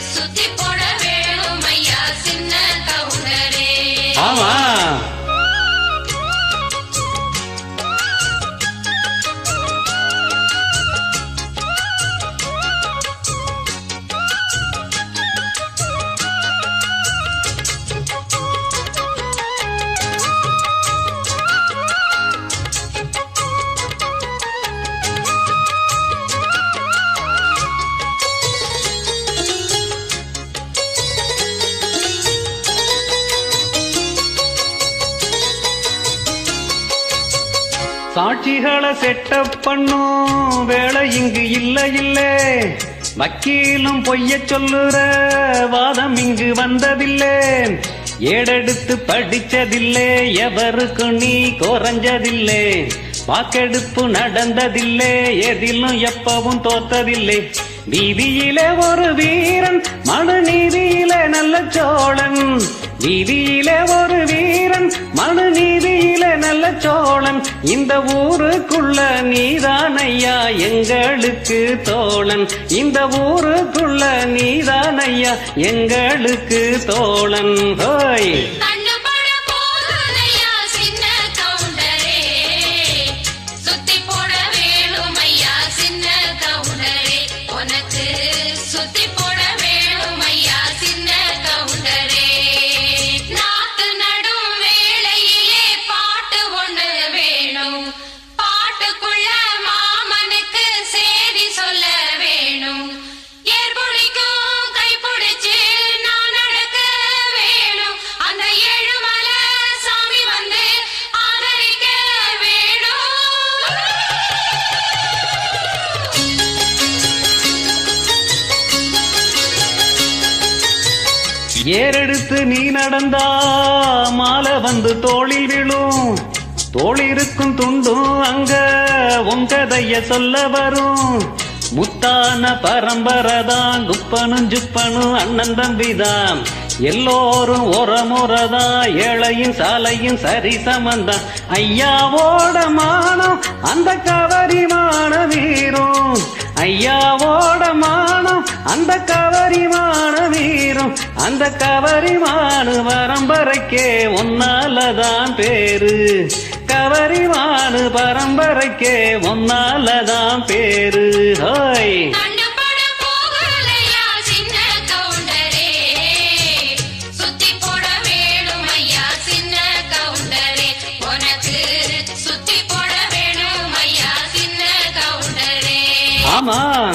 சுத்தி போட வேணும் ஐயா சின்ன கவுண்டரே. ஆமா. சாட்சிகளை செட்டப் பண்ணும். வேலை இங்கு இல்ல இல்ல. வக்கீலும் பொய்ய சொல்லுற வாதம் இங்கு வந்ததில்லை. ஏடெடுத்து படிச்சதில்லை எவருக்கும் நீ குறைஞ்சதில்லை. வாக்கெடுப்பு நடந்ததில்லை எதிலும் எப்பவும் தோத்ததில்லை. வீதியிலே ஒரு வீரன் மனு நீதியிலே நல்ல சோழன். வீதியிலே ஒரு வீரன் சோழன் இந்த ஊருக்குள்ள நீதானையா? எங்களுக்கு தோழன். இந்த ஊருக்குள்ள நீதானையா? எங்களுக்கு தோழன். ஹோய். ஏறெடுத்து நீ நடந்தா மாலை வந்து தோளில் விழும். தோள் இருக்கும் துண்டும் அங்க உங்கதைய சொல்ல வரும். முத்தான பரம்பரைதான் குப்பனும் ஜுப்பனும் அண்ணன் தம்பிதான் எல்லோரும் ஒரமுறதான் ஏழையும் சாலையும் சரி சமந்தான் ஐயாவோட மானம் அந்த கவரிமான வீரும். ஐயாவோட மானம் அந்த கவரிமான வீரும். அந்த கவரிமான பரம்பரைக்கே ஒன்னாலதான் பேரு. கவரிமான பரம்பரைக்கே ஒன்னாலதான் பேரு. ஹோய். கண்ணு பட போகலையா சின்ன கவுண்டரே? சுத்தி போட வேணும் ஐயா சின்ன கவுண்டரே. உனக்கு சுத்தி போட வேணும் ஐயா சின்ன கவுண்டரே. ஆமா.